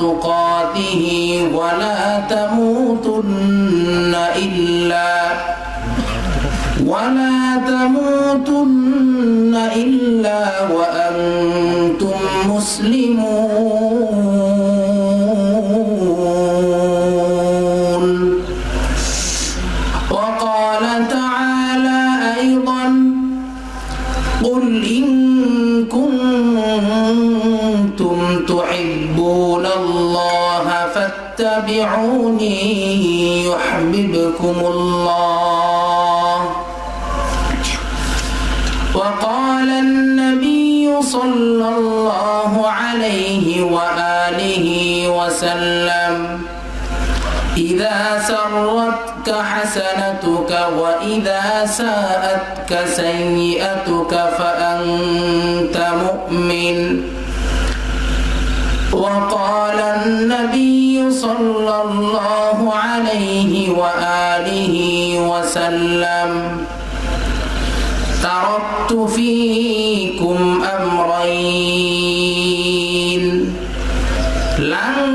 تقاته ولا تموتن إلا ولا تموتن إلا وأنتم مسلمون. فاتبعوني يحببكم الله. وقال النبي صلى الله عليه وآله وسلم إذا سرتك حسنتك وإذا ساءتك سيئتك فأنت مؤمن. وقال النبي صلى الله عليه وآله وسلم تركت فيكم أمرين لن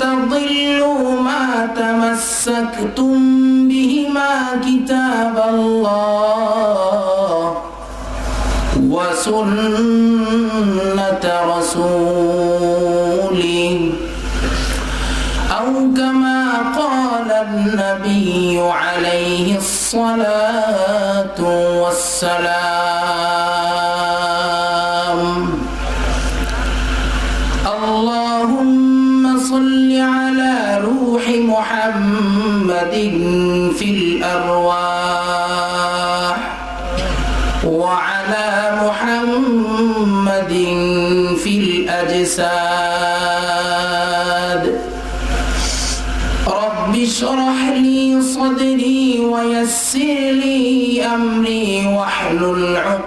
تضلوا ما تمسكتم بهما كتاب الله وسنة رسوله. عليه الصلاة والسلام.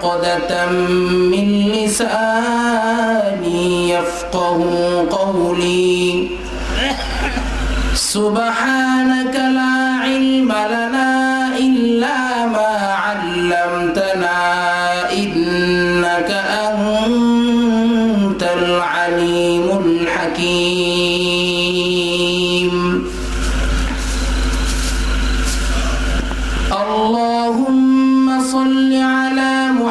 عقدة من لساني يفقه قولي. سبحانك لا علم لنا إلا ما علمتنا إنك أنت العليم الحكيم. اللهم صل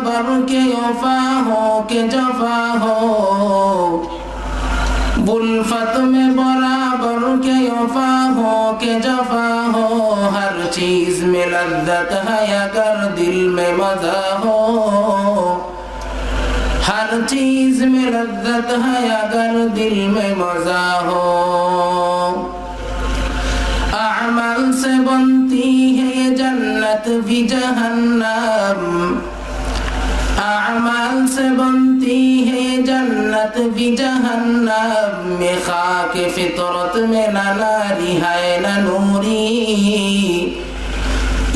बराबर के वफा हो के जफा हो बुल्फत में बराबर के वफा हो के जफा हो हर चीज़ में लद्दत है अगर दिल में मज़ा हो। हर चीज़ में लद्दत है अगर दिल में मज़ा हो। अमल से बनती है ये जन्नत भी जहन्नम। से बनती है ये जन्नत भी जहन्नम में खाक फितरत में न नारी है न नूरी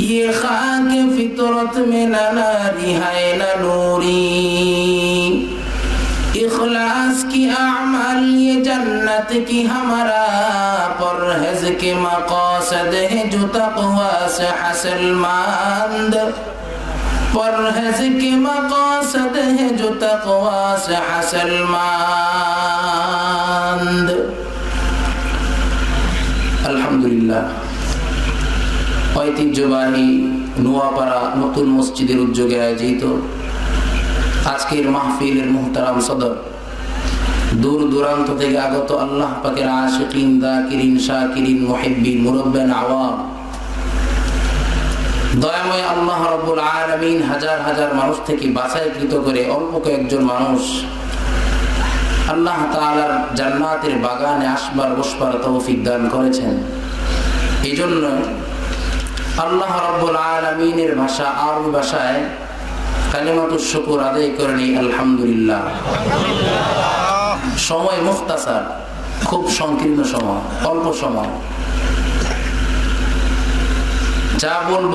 ये खाक फितरत में न नारी है न नूरी इखलास की अमल ये जन्नत की हमारा परहज के मकासद है जो तकवा से हासिल मंद پرہز کی مقاصد ہے جو تقوا سے حاصل ماند আলহামদুলিল্লাহ ঐতিহ্যবাহী নোয়াপাড়া নতুন মসজিদের উদ্যোগে আয়োজিত আজকের মাহফিলের মোহতারাম সদর। দূর দূরান্ত থেকে আগত আল্লাহ পাকের আশিকিন দা কিরিন শাহ কিরিন মহিব্বিন, মুরব্বেন, আওয়াম দয়াময় আল্লাহ রব্বুল আলামিন হাজার হাজার মানুষ থেকে বাছাইকৃত করে অল্প কয়েকজন মানুষ আল্লাহ তাআলার জান্নাতের বাগানে আসবার, বসবার তৌফিক দান করেছেন। এই জন্য আল্লাহ রব্বুল আলামিনের ভাষা, আরবি ভাষায় কালিমাতুর শুকুর আদায় করে নিই, আলহামদুলিল্লাহ। সময় মুখতাসার, খুব সংকীর্ণ সময়, অল্প সময়। যা বলব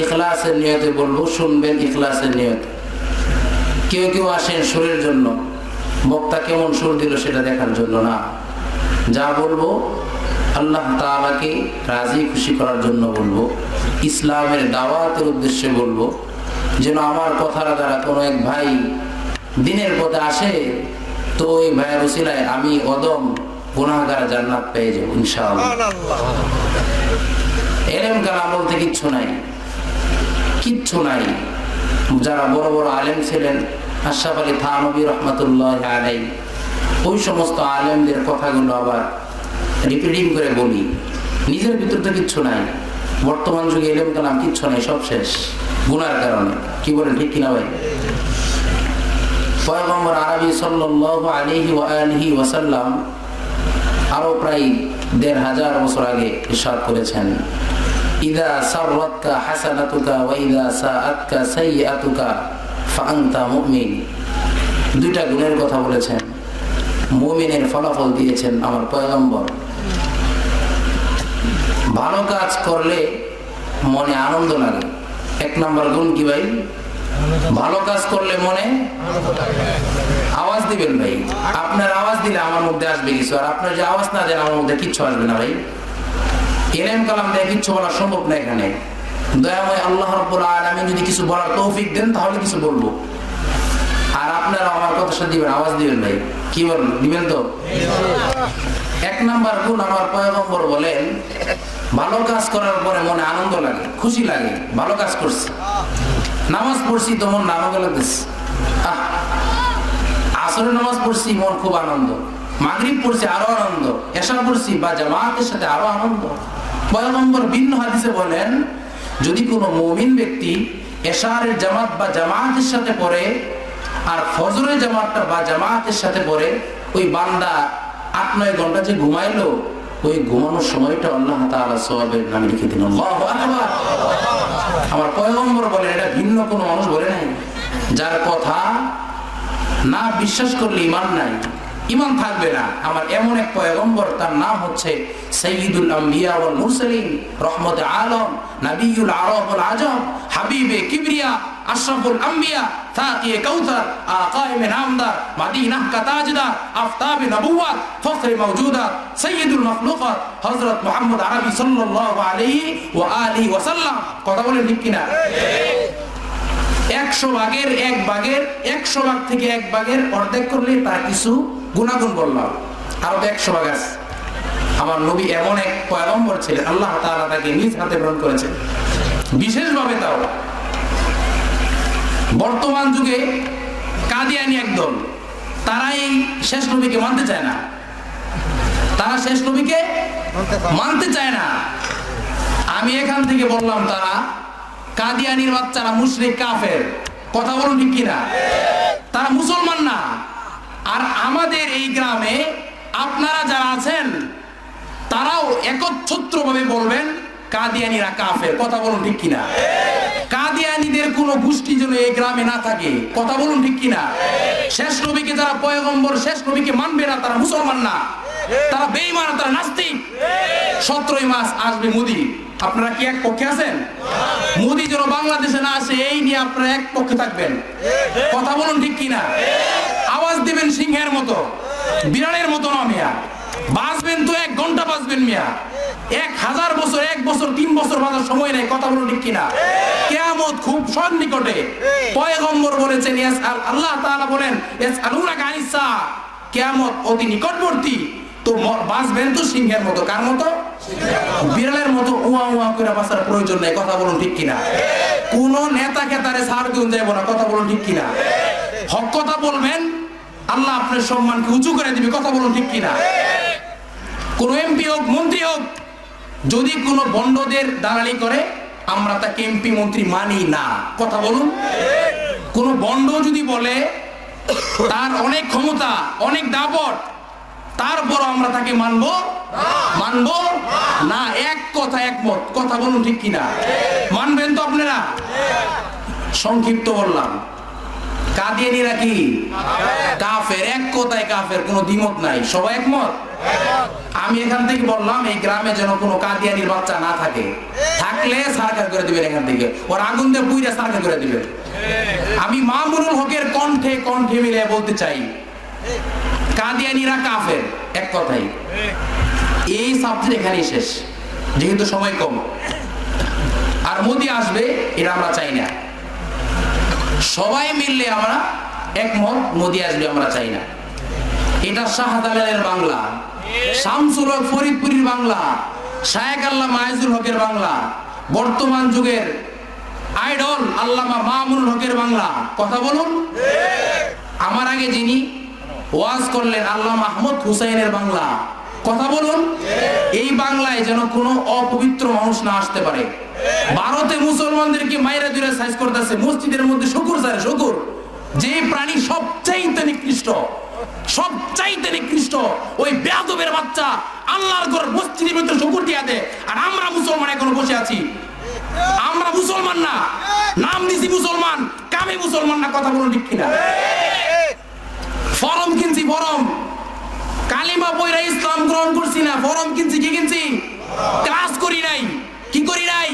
ইখলাসের নিয়তে বলব, শুনবেন ইখলাসের নিয়তে। কেউ কেউ আসেন সুরের জন্য। বক্তা কেমন সুর দিল সেটা দেখার জন্য না। যা বলব আল্লাহ তাআলাকে রাজি খুশি করার জন্য বলব। ইসলামের দাওয়াতের উদ্দেশ্যে বলব, যেন আমার কথার দ্বারা কোনো এক ভাই দিনের পথে আসে, তো ওই ভাইয়ের উসিলায় আমি অদম গুনাহগার জান্নাত পেয়ে যাব, ইনশাআল্লাহ। এলেম কালাম বলতে কিচ্ছু নাই। কিচ্ছু নাই। যারা বড় বড় আলেম ছিলেন, আশরাফ আলী থানবী রহমতুল্লাহ আলাই ওই সমস্ত আলেমদের কথাগুলো আবার রিপিটিং করে বলি। নিজের ভিতর তো কিচ্ছু নাই। বর্তমান যুগে এলেম কালাম কিচ্ছু নাই, সব শেষ। গুনার কারণে। কি বলেন, ঠিক কিনা ভাই? পয়গম্বর আরবি ওয়া আলিহি ওয়াসাল্লাম আরও প্রায় দেড় হাজার বছর আগে ইরশাদ করেছেন। ইদা দুইটা গুণের কথা বলেছেন। মুমিনের ফলাফল দিয়েছেন আমার ভালো কাজ করলে মনে আনন্দ লাগে। এক নম্বর গুণ কি ভাই? ভালো কাজ করলে মনে আওয়াজ দিবেন ভাই। আপনার আওয়াজ দিলে আমার মধ্যে আসবে কিছু আর আপনার যে আওয়াজ না দেন আমার মধ্যে কিচ্ছু আসবে না ভাই। এলেম কালাম দিয়ে কিচ্ছু বলা সম্ভব না এখানে। দয়াময় আল্লাহ রব্বুল আলামিন যদি কিছু বলার তৌফিক দেন তাহলে কিছু বলব। আর আপনারা আমার কথা সাথে দিবেন আওয়াজ দিবেন ভাই। কি বলেন দিবেন তো? এক নাম্বার গুণ আমার পয়গম্বর বলেন ভালো কাজ করার পরে মনে আনন্দ লাগে খুশি লাগে ভালো কাজ করছি। নামাজ পড়ছি তো মন আনন্দ লাগতেছে। আহ, আসরে নামাজ পড়ছি, মন খুব আনন্দ। মাগরিব পড়ছি, আরও আনন্দ। এশা পড়ছি, বা জামাতের সাথে আরও আনন্দ। পয়গম্বর ভিন্ন হাদিসে বলেন, যদি কোনো মমিন ব্যক্তি এশারের জামাত বা জামাতের সাথে পড়ে, আর ফজরের জামাতটা বা জামাতের সাথে পড়ে, ওই বান্দা আট নয় ঘণ্টা যে ঘুমাইলো, ওই ঘুমানোর সময়টা আল্লাহ তাআলা সওয়াবের নামে লিখে দিন আল্লাহু আকবার। আমার বলেন, এটা ভিন্ন কোনো মানুষ বলে নাই। যার কথা না বিশ্বাস করলে ইমান নাই। ইমান থাকবে না। আমার এমন এক পয়গম্বর, তার নাম হচ্ছে সৈয়দুল আম্বিয়া ওয়াল রহমত আলম নবিয়ুল আরব ওয়াল আজম, হাবিবে কিবরিয়া, আশরাফুল আম্বিয়া নামদার ফখর মখলুকাত, হযরত মুহাম্মদ আরবি সাল্লাল্লাহু আলাইহি ওয়া আলিহি ওয়া কথা বলেন ঠিক কিনা? একশো ভাগের এক ভাগের, একশো ভাগ থেকে এক ভাগের অর্ধেক করলে তার কিছু গুণাগুণ বললাম আরও তো একশো ভাগ আছে। আমার নবী এমন এক পয়গম্বর ছিলেন, আল্লাহ তাআলা তাকে নিজ হাতে গ্রহণ করেছেন। বিশেষভাবে তাও, বর্তমান যুগে কাদিয়ানি একদল তারা এই শেষ নবীকে মানতে চায় না। তারা শেষ নবীকে মানতে চায় না। আমি এখান থেকে বললাম, তারা কাদিয়ানির বাচ্চারা মুশরিক, কাফের। কথা বলুন ঠিক কিনা? তারা মুসলমান না। আর আমাদের এই গ্রামে আপনারা যারা আছেন, তারাও একচ্ছত্র ভাবে বলবেন কাদিয়ানিরা কাফের। কথা বলুন ঠিক কিনা? কাদিয়ানিদের কোন গোষ্ঠী যেন এই গ্রামে না থাকে। কথা বলুন ঠিক কিনা? শেষ নবীকে যারা পয়গম্বর, শেষ নবীকে মানবে না, তারা মুসলমান না। তারা বেঈমান, তারা নাস্তিক। সতেরোই মাস আসবে মোদি। আপনারা কি এক পক্ষে আছেন? মোদী যেন বাংলাদেশে না আসে, এই নিয়ে আপনারা এক পক্ষে থাকবেন। কথা বলুন ঠিক কিনা? আওয়াজ দিবেন সিংহের মতো, বিড়ালের মতো না মিয়া। বাঁচবেন তো এক ঘণ্টা বাঁচবেন মিয়া। এক হাজার বছর, এক বছর, তিন বছর বাঁচার সময় নেই, কথা বলুন ঠিক কিনা? কেয়ামত খুব সন্নিকটে। পয়গম্বর বলেছেন আল্লাহ তাআলা বলেন ইয়াস আলুনা কানিসা কেয়ামত অতি নিকটবর্তী। তো বাঁচবেন তো সিংহের মতো, কার মতো? বিড়ালের মতো উয়া উয়া করে বাঁচার প্রয়োজন নেই, কথা বলুন ঠিক কিনা? কোন নেতা খেতারে ছাড় দিন যাব না, কথা বলুন ঠিক কিনা? হক কথা বলবেন, আল্লাহ আপনার সম্মানকে উঁচু করে দিবে, কথা বলুন ঠিক কিনা? কোন এমপি হোক, মন্ত্রী হোক, যদি কোনো বন্ডদের দালালি করে, আমরা তাকে এমপি মন্ত্রী মানি না, কথা বলুন? কোন বন্ড যদি বলে, তার অনেক ক্ষমতা, অনেক দাপট তারপর আমরা তাকে মানবো? মানবো? না, এক কথা একমত। কথা বলুন ঠিক কিনা? মানবেন তো আপনারা? সংক্ষিপ্ত বললাম। কাদিয়ানিরা কি? কাফের। এক কথায় কাফের, কোনো দ্বিমত নাই। সবাই একমত? আমি এখান থেকে বললাম, এই গ্রামে যেন কোনো কাদিয়ানির বাচ্চা না থাকে। থাকলে সার্কার করে দিবেন এখান থেকে। ওর আগুন দিয়ে পুইরা করে দিবেন। আমি মামুনুল হকের কণ্ঠে কণ্ঠে মিলে বলতে চাই কাদিয়ানিরা কাফের, এক কথাই। এই সাবজেক্ট এখানেই শেষ, যেহেতু সময় কম। আর মোদি আসবে, এটা আমরা চাই না। সবাই মিললে আমরা একমত, মোদি আসবে আমরা চাই না। এটা শাহজালালের বাংলা, শামসুল হক ফরিদপুরীর বাংলা, শায়েক আল্লাহ মাইজুল হকের বাংলা, বর্তমান যুগের আইডল আল্লামা মামুনুল হকের বাংলা। কথা বলুন? আমার আগে যিনি ওয়াজ করলেন আল্লাহ মাহমুদ হুসাইনের বাংলা। কথা বলুন। এই বাংলায় যেন কোনো অপবিত্র মানুষ না আসতে পারে। ভারতে মুসলমানদেরকে মাইরা দূরে সাইজ করতেছে, মসজিদের মধ্যে শুকুর স্যার, শুকুর। যে প্রাণী সবচাইতে নিকৃষ্ট সবচাইতে নিকৃষ্ট, ওই বেয়াদবের বাচ্চা আল্লাহর ঘর মসজিদের ভিতরে শুকুর দিয়া দে আর আমরা মুসলমান এখনও বসে আছি। আমরা মুসলমান না, নাম দিছি মুসলমান, কামে মুসলমান না, কথা বলুন ঠিক কিনা? ফরম কিনছি, ফরম। কালিমা পয়রা ইসলাম গ্রহণ করছি না, ফরম কিনছি, কি কিনছি? ক্লাস করি নাই। কি করি নাই?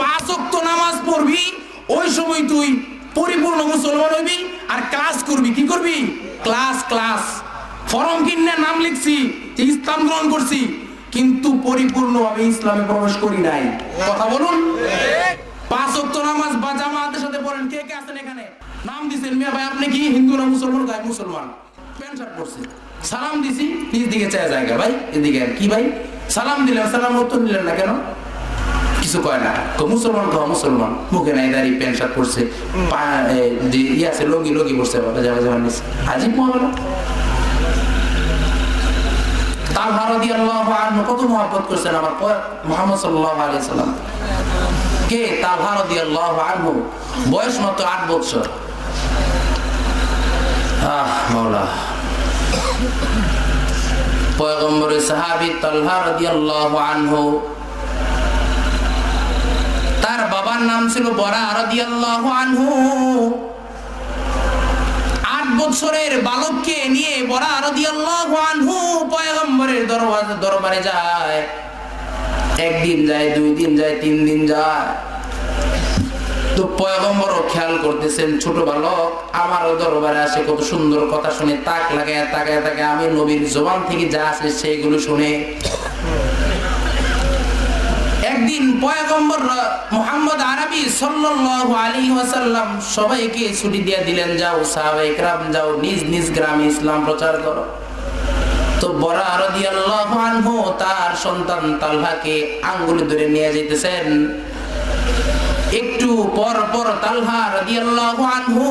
পাঁচ ওয়াক্ত নামাজ পড়বি, ওই সময় তুই পরিপূর্ণ মুসলমান হইবি আর ক্লাস করবি। কি করবি? Class class. ফরম কিনে নাম লিখছি ইসলাম গ্রহণ করছি, কিন্তু পরিপূর্ণভাবে ইসলামে প্রবেশ করি নাই। কথা বলুন? পাঁচ ওয়াক্ত নামাজ বা জামাতের সাথে পড়েন, কে কে আছেন দিছেন মিয়া ভাই, আপনি কি হিন্দু না মুসলমান? গায়ে মুসলমান। প্যান্ট শার্ট পরছে। সালাম দিছি নিজ দিকে চায় জায়গা, ভাই। এদিকে কি, ভাই? সালাম দিলেন, সালাম উত্তর নিলেন না কেন? কিছু কয় না। তো মুসলমান কহ মুসলমান মুখে নাই দাঁড়িয়ে প্যান্ট শার্ট পরছে ইয়ে আছে, লঙ্গি পরছে বাবা যাওয়া যাওয়া নিছে আজিব মহাবলা। তার ভারতী আল্লাহ আনহু কত মহব্বত করছেন আমার মোহাম্মদ সাল্লাহ আলিয়া কে? তালহা রাদিয়াল্লাহু আনহু, বয়স মাত্র আট বছর আহ, মাওলা। পয়গম্বরের সাহাবী তালহা রাদিয়াল্লাহু আনহু, তার বাবার নাম ছিল বরা রাদিয়াল্লাহু আনহু। আট বছরের বালককে নিয়ে বরা রাদিয়াল্লাহু আনহু পয়গম্বরের দরবারে দরবারে যায়। একদিন যায়, দুই দিন যায়, তিন দিন যায়। তো পয়গম্বরও খেয়াল করতেছেন ছোট বালক আমারও দরবারে আসে কত সুন্দর কথা শুনে তাক লাগায় তাকায় তাকে আমি নবীর জবান থেকে যা আসে সেইগুলো শুনে একদিন পয়গম্বর মোহাম্মদ আরবি সাল্লাল্লাহু আলাইহি ওয়াসাল্লাম সবাইকে ছুটি দিয়ে দিলেন যাও সাহাবায়ে کرام যাও নিজ নিজ গ্রামে ইসলাম প্রচার করো তো বড় রাদিয়াল্লাহু আনহু তার সন্তান তালহাকে আঙ্গুলে ধরে নিয়ে যাইতেছেন একটু পর পর তালহা রাদিয়াল্লাহু আনহু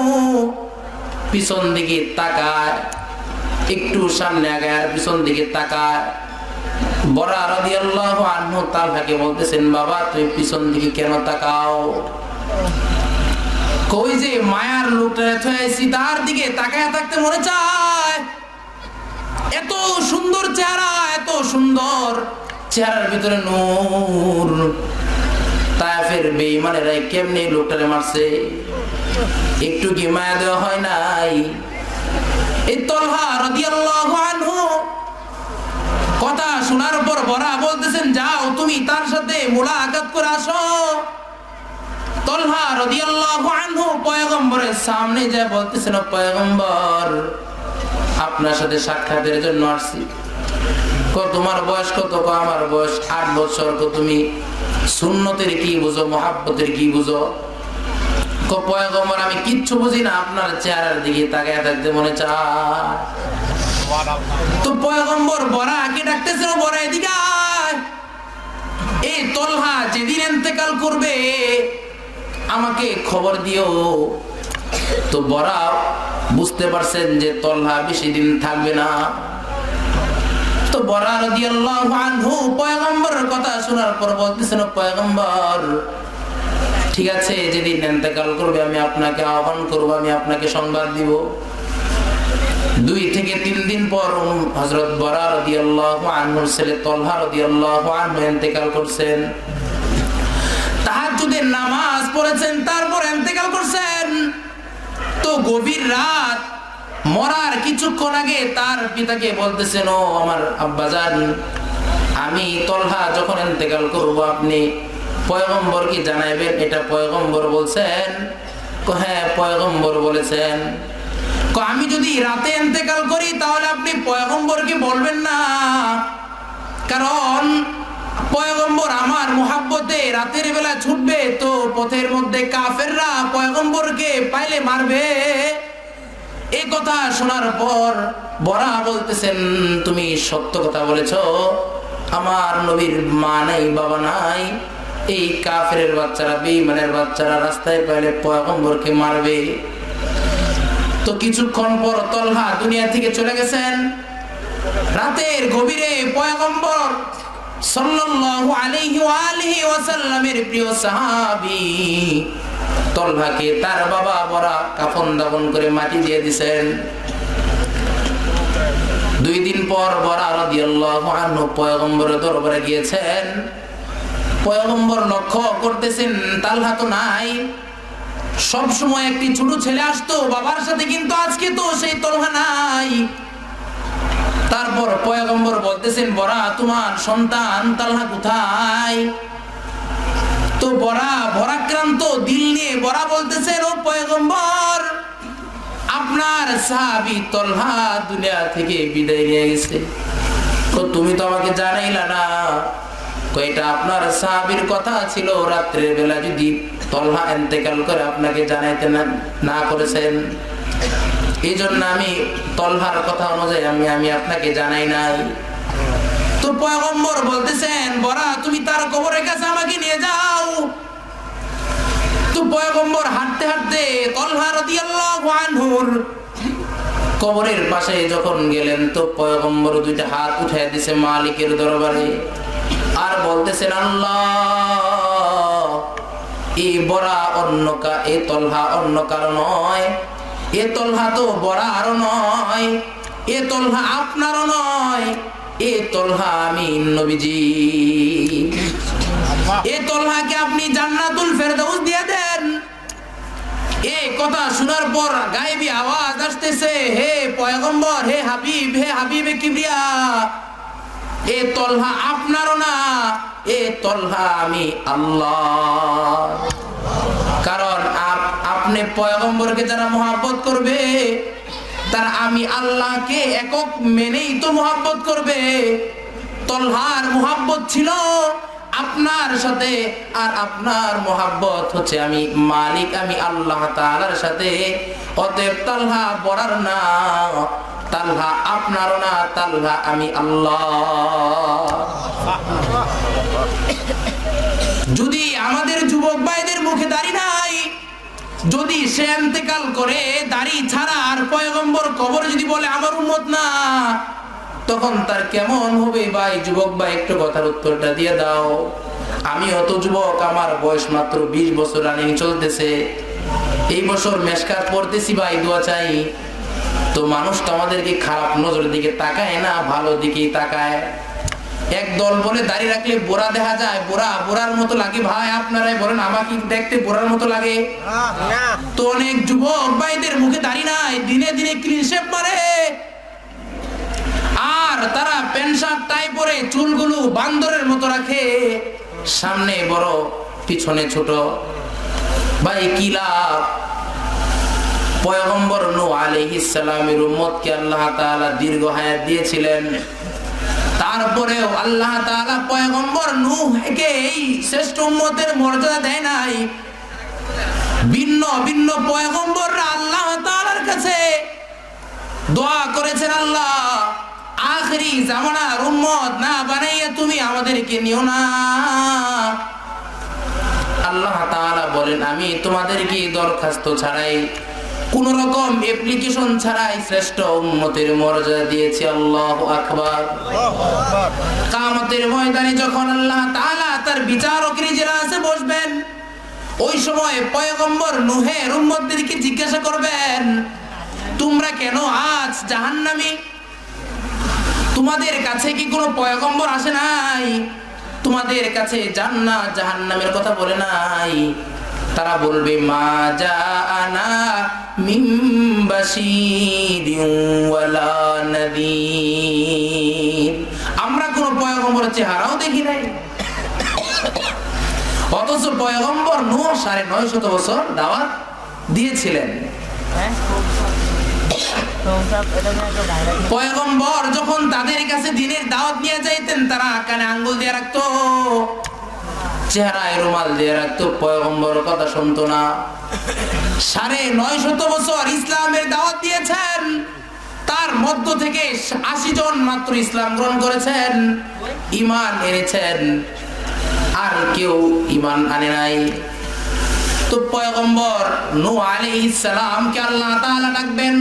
পিছন দিকে তাকায়, একটু সামনে আগায়, পিছন দিকে তাকায়। বড়া রাদিয়াল্লাহু আনহু তালহাকে বলতেছেন, বাবা তুই পিছন দিকে কেন তাকাও? কই যে মায়ার লোকটা থয়েছি তার দিকে তাকায় থাকতে মনে চায়। এত সুন্দর চেহারা, এত সুন্দর চেহারার ভিতরে নূর। তায়েফের বেঈমানেরা কেমনে লোকটারে মারছে? একটু কি মায়া দেওয়া হয় নাই? এই তলহা কথা শোনার বড়া বলতেছেন, যাও তুমি তার সাথে করে আসো। তলহা পয়গম্বরের সামনে যা বলতেছেন পয়গম্বর, আপনার সাথে সাক্ষাতের জন্য আসছি। তোমার বয়স, কত আমার বয়স? আট বছর তুমি সুন্নতের কি বুঝো, মহাব্বতের কি বুঝো? পয়গম্বর, আমি কিচ্ছু বুঝি না, আপনার চেহারার দিকে তাকায় থাকতে মনে চায়। তো পয়গম্বর বড়া আগে ডাকতেছিল বড়া এদিকে। এই তলহা যেদিন এন্তেকাল করবে, আমাকে খবর দিও। তো বড়া বুঝতে পারছেন যে তলহা বেশি দিন থাকবে না। তো আনহু পয়গম্বরের কথা শোনার পর বলতেছেন, পয়গম্বর, ঠিক আছে, যেদিন এন্তেকাল করবে, আমি আপনাকে আহ্বান করব, আমি আপনাকে সংবাদ দিব। দুই থেকে তিন দিন পর হজরত বরা আনহুর ছেলে তলহা আনহু ইন্তেকাল করছেন। তাহাজ্জুদের নামাজ পড়েছেন, তারপর ইন্তেকাল করছেন। তো গভীর রাত মরার কিছুক্ষণ আগে তার পিতাকে বলতেছেন, ও আমার আব্বাজান আমি তলহা যখন ইন্তেকাল করব, আপনি পয়গম্বর কি জানাইবেন? এটা পয়গম্বর বলছেন হ্যাঁ পয়গম্বর বলেছেন। আমি যদি রাতে ইন্তেকাল করি, তাহলে আপনি পয়গম্বরকে বলবেন না? কারণ পয়গম্বর আমার মোহাব্বতে রাতের বেলা ছুটবে, তো পথের মধ্যে কাফেররা পয়গম্বরকে পাইলে মারবে। এই কথা শোনার পর বরা বলতেছেন, তুমি সত্য কথা বলেছ। আমার নবীর মা নাই, বাবা নাই। এই কাফের বাচ্চারা, বেঈমানের বাচ্চারা রাস্তায় পাইলে পয়গম্বরকে মারবে। তো কিছুক্ষণ পর তলহা দুনিয়া থেকে চলে গেছেন। রাতের গভীরে পয়গম্বর সাল্লাল্লাহু আলাইহি ওয়া আলিহি ওয়াসাল্লামের প্রিয় সাহাবী তলহাকে তার বাবা বড়া কাফন দাফন করে মাটি দিয়ে দিছেন। দুই দিন পর বড়া রাদিয়াল্লাহু পয়গম্বরের দরবারে গিয়েছেন। পয়গম্বর লক্ষ্য করতেছেন তালহা তো নাই। সব সময় একটি ছোট ছেলে আসতো, বাবার সাথে কিন্তু আজকে তো সেই তলহা নাই। তারপর পয়গম্বর বলতেছেন, বড়া, তোমার সন্তান তালহা কোথায়? বড়া ভরাক্রান্ত দিল নিয়ে বড়া বলতেছেন ও পয়গম্বর, আপনার সাহাবি দুনিয়া থেকে বিদায় নিয়ে গেছে। তুমি তো আমাকে জানাইলা না। এই জন্য আমি কথা অনুযায়ী আমি আপনাকে জানাই নাই। তো পয়গম্বর বলতেছেন বড়া তুমি তার কবরের কাছে আমাকে নিয়ে যাও। তো পয়গম্বর হাঁটতে হাঁটতে তলহা কবরের পাশে যখন গেলেন, তো পয়গম্বর দুইটা হাত উঠাই দিছে মালিকের দরবারে আর বলতেছেন, আল্লাহ এই বড়া অন্য এ তলহা অন্য কারও নয়, এ তলহা তো বড় আরও নয়, এ তলহা আপনারও নয়, এ তলহা আমি নবীজি। এ তলহাকে আপনি জান্নাতুল ফেরদাউস দিয়ে দেন। এই কথা শোনার পর আওয়াজ আসতেছে, হে পয়গম্বর, হে হাবিব, হে কিবরিয়া, এ আপনারও না, এ আমি আল্লাহ। কারণ আপনি পয়গম্বরকে যারা মহাব্বত করবে, তারা আমি আল্লাহকে একক মেনেই তো মহাব্বত করবে। তলহার মহাব্বত ছিল আপনার সাথে আর আপনার মহাব্বত হচ্ছে আমি মালিক, আমি আল্লাহ তালার সাথে। অতএব তালহা বড়ার না, তালহা আপনারও না, তালহা আমি আল্লাহ। যদি আমাদের যুবক ভাইদের মুখে দাড়ি নাই, যদি সে এন্তেকাল করে, দাড়ি ছাড়া আর পয়গম্বর কবর যদি বলে, আমার উম্মত না। তখন তার কেমন হবে? ভাই যুবক ভাই একটু কথার উত্তরটা দিয়ে দাও। আমি অত যুবক আমার বয়স মাত্র বিশ বছর রানিং চলতেছে। এই বছর মেশকাত পড়তেছি ভাই দোয়া চাই। তো মানুষ তো আমাদেরকে খারাপ নজরের দিকে তাকায় না ভালো দিকেই তাকায়। এক দল বলে দাঁড়িয়ে রাখলে বোরা দেখা যায়। বোরা বোরার মতো লাগে ভাই আপনারাই বলেন আমাকে দেখতে বোরার মতো লাগে। তো অনেক যুবক ভাইদের মুখে দাঁড়িয়ে নাই দিনে দিনে ক্লিন শেপ মারে। আর তারা প্যান্ট শার্ট টাই পরে চুলগুলো বান্দরের মতো রাখে। সামনে বড়, পিছনে ছোট। ভাই, কি লাভ? পয়গম্বর নূহ আলাইহিস সালামের উম্মতকে আল্লাহ তাআলা দীর্ঘ হায়াত দিয়েছিলেন। তারপরেও আল্লাহ তাআলা পয়গম্বর নূহকে এই শ্রেষ্ঠ উম্মতের মর্যাদা দেয় নাই। ভিন্ন ভিন্ন পয়গম্বররা আল্লাহ তাআলার কাছে দোয়া করেছেন আল্লাহ। আখরি জামানার উম্মত না বানাইয়া তুমি আমাদেরকে নিও না। আল্লাহ তাআলা বলেন, আমি তোমাদেরকে দরখাস্ত ছাড়াই কোন রকম অ্যাপ্লিকেশন ছাড়াই শ্রেষ্ঠ উম্মতের মর্যাদা দিয়েছি, আল্লাহু আকবার। কামতের ময়দানে যখন আল্লাহ তাআলা তার বিচারকের ইজলাসে বসবেন, ওই সময় পয়গম্বর নুহের উম্মতদেরকে জিজ্ঞাসা করবেন, তোমরা কেন আজ জাহান্নামী তোমাদের কাছে কি কোনো পয়গম্বর আসে নাই? তোমাদের কাছে জান্নাত জাহান্নামের কথা বলে নাই। তারা বলবে, মা নাযীর আমরা কোনো পয়গম্বরের চেহারাও দেখি নাই। অথচ পয়গম্বর নূহ সাড়ে নয় শত বছর দাওয়াত দিয়েছিলেন। পয়গম্বর যখন তাদের কাছে দিনের দাওয়াত নিয়ে যাইতেন, তারা কানে আঙ্গুল দিয়ে রাখতো, চেহারায় রুমাল দিয়ে রাখতো। পয়গম্বর কথা শুনতো না। সাড়ে নয় শত বছর ইসলামের দাওয়াত দিয়েছেন। তার মধ্য থেকে আশি জন মাত্র ইসলাম গ্রহণ করেছেন ইমান এনেছেন। আর কেউ ইমান আনে নাই। তো পয়গম্বর নূহ আলাইহিস সালামকে আল্লাহ তাআলা ডাকবেন।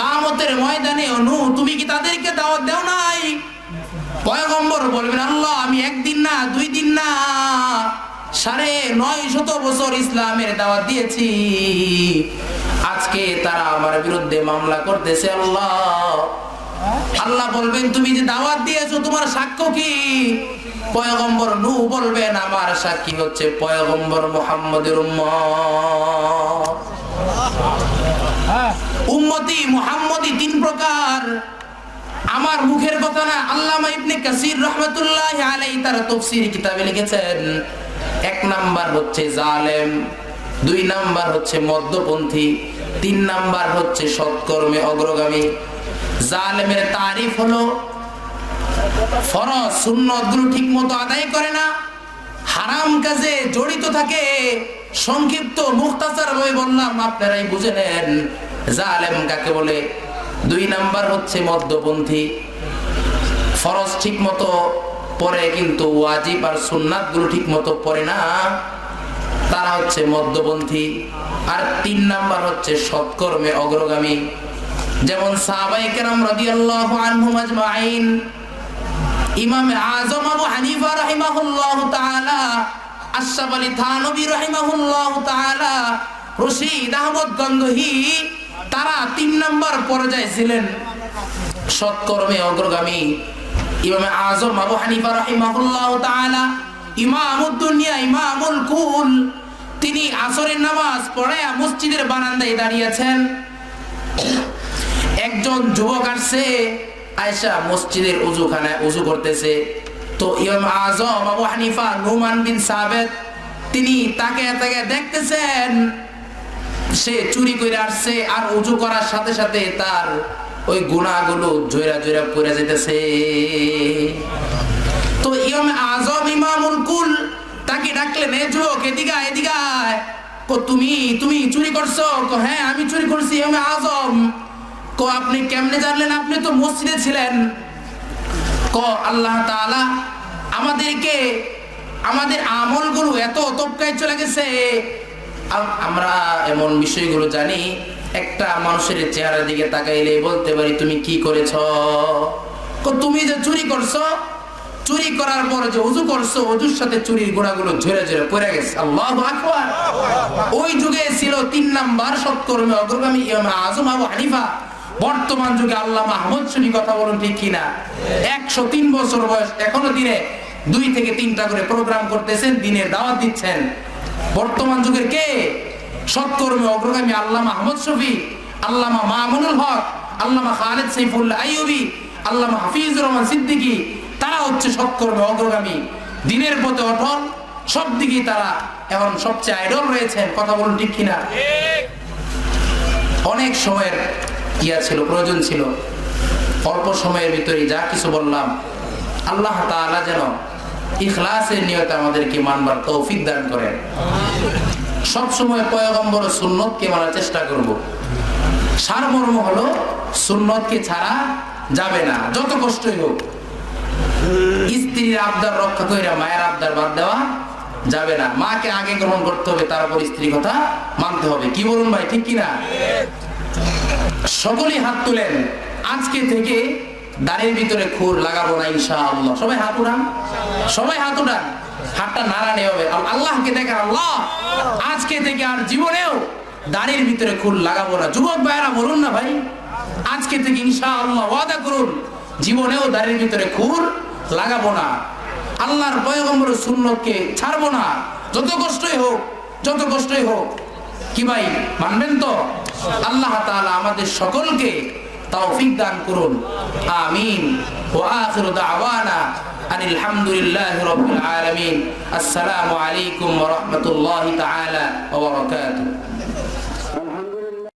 কামতের ময়দানে নূহ তুমি কি তাদেরকে দাওয়াত দাও নাই? পয়গম্বর বলবেন, আল্লাহ, আমি একদিন না, দুই দিন না, সাড়ে নয় শত বছর ইসলামের দাওয়াত দিয়েছি। আজকে তারা আমার বিরুদ্ধে মামলা করতেছে, আল্লাহ। আল্লাহ বলবেন, তুমি যে দাওয়াত দিয়েছ, তোমার সাক্ষ্য কি? পয়গম্বর নু বলবেন, আমার সাক্ষী হচ্ছে পয়গম্বর মুহাম্মদের উম্মত। উম্মতি মুহাম্মদি তিন প্রকার। আমার মুখের কথা না আল্লামা ইবনে কাসির রহমাতুল্লাহ আলাইহি তার তাফসীর কিতাবে লিখেছেন। এক নাম্বার হচ্ছে জালেম, দুই নাম্বার হচ্ছে মদ্যপন্থী, তিন নাম্বার হচ্ছে সৎকর্মে অগ্রগামী। জালেমের তারিফ হলো, ফরজ, সুন্নতগুলো ঠিক মতো আদায় করে না, হারাম কাজে জড়িত থাকে, সংক্ষিপ্ত মুখতাসার ভাবে বললাম, আপনারাই বুঝে নেন। জালেম কাকে বলে? দুই নাম্বার হচ্ছে মধ্যপন্থী ফরজ ঠিক মতো পরে কিন্তু ওয়াজিব আর সুন্নাতগুলো ঠিক মতো পড়ে না। তারা হচ্ছে মধ্যপন্থী আর তিন নাম্বার হচ্ছে সৎকর্মে অগ্রগামী। যেমন সাহাবাই কেরাম রাদিয়াল্লাহু আনহুম আজমাইন। ইমাম আজম আবু হানিফা রাহিমাহুল্লাহ তাআলা, আশরাফ আলী থানবী রাহিমাহুল্লাহ তাআলা, রশিদ আহমদ গঙ্গহি তারা তিন নম্বর পর্যায়ে ছিলেন সৎকর্মে অগ্রগামী। ইমামে আজম আবু হানিফা রাহিমাহুল্লাহ তাআলা, ইমামুদ দুনিয়া, ইমামুল কুল, তিনি আসরের নামাজ পড়ে মসজিদের বারান্দায় দাঁড়িয়েছেন। একজন যুবক আসছে আয়সা মসজিদের উজুখানায় উজু করতেছে। তো ইমাম আজম আবু হানিফা নুমান বিন সাবেদ তিনি তাকে তাকে দেখতেছেন। সে চুরি করে আসছে, আর উঁচু করার সাথে সাথে তার ওই গুণাগুলো জয়রা জয়রা পড়ে যেতেছে। তো ইমাম আজম, ইমামুল কুল তাকে ডাকলেন, এ যুবক, এদিকে এদিকে তুমি তুমি চুরি করছ? হ্যাঁ আমি চুরি করছি, ইমাম আজম। কো, আপনি কেমনে জানলেন? আপনি তো মসজিদে ছিলেন। ক, আল্লাহ তাআলা আমাদেরকে, আমাদের আমলগুলো এত তপকায় চলে গেছে। আমরা এমন বিষয়গুলো জানি, একটা মানুষের চেহারার দিকে তাকাইলে বলতে পারি, তুমি কি করেছ? তুমি যে চুরি করছ, চুরি করার পর যে উজু করছ, উজুর সাথে চুরির গোড়াগুলো ঝরে ঝরে পড়ে গেছে। আল্লাহ আকবার। ওই যুগে ছিল তিন নাম্বার সৎকর্মী, অগ্রগামী ইমাম আজম আবু হানিফা। বর্তমান যুগে আল্লাহ মাহমুদ শনি কথা বলুন ঠিক কিনা? একশো তিন বছর বয়স, এখনও দিনে দুই থেকে তিনটা করে প্রোগ্রাম করতেছেন, দিনের দাওয়াত দিচ্ছেন। বর্তমান যুগের কে? সৎকর্মী অগ্রগামী আল্লাহ মাহমুদ শফি, আল্লামা মামুনুল হক, আল্লামা খালেদ সাইফুল্লাহ আইয়ুবি, আল্লামা হাফিজুর রহমান সিদ্দিকী, তারা হচ্ছে সৎকর্মী অগ্রগামী। দিনের পথে অটল, সব দিকেই তারা এখন সবচেয়ে আইডল রয়েছেন। কথা বলুন ঠিক কিনা? অনেক সময়ের ইয়া ছিল, প্রয়োজন ছিল। অল্প সময়ের ভিতরে যা কিছু বললাম, আল্লাহ তাআলা যেন ইখলাসের নিয়তে আমাদেরকে মানবার তৌফিক দান করেন। সব সময় পয়গম্বর সুন্নতকে মানার চেষ্টা করব। সারমর্ম হলো, সুন্নতকে ছাড়া যাবে না, যত কষ্টই হোক। স্ত্রীর আবদার রক্ষা করে মায়ের আবদার বাদ দেওয়া যাবে না। মাকে আগে গ্রহণ করতে হবে তারপর স্ত্রী কথা মানতে হবে। কি বলুন ভাই, ঠিক কিনা? সকলেই হাত তুলেন। আজকে থেকে দাঁড়ের ভিতরে খুর লাগাবো না ইনশা আল্লাহ সবাই হাত উঠান। সবাই হাত উঠান। হাতটা নাড়ানে হবে। আল- আল্লাহকে দেখেন আল্লাহ। আজকে থেকে আর জীবনেও দাঁড়ির ভিতরে খুর লাগাবো না। যুবক ভাইয়েরা, বলুন না ভাই। আজকে থেকে ইনশা আল্লাহ ওয়াদা করুন, জীবনেও দাঁড়ির ভিতরে খুর লাগাবো না। আল্লাহর পয়গম্বর সুন্নতকে ছাড়বো না। যত কষ্টই হোক, যত কষ্টই হোক, কি ভাই, মানবেন তো? আল্লাহ তাআলা আমাদের সকলকে তৌফিক দান করুন আমিন ওয়া আখিরু দাওয়ানা আনিল হামদুলিল্লাহি রাব্বিল আলামিন আসসালামু আলাইকুম ওয়া রাহমাতুল্লাহি তাআলা ওয়া বারাকাতুহু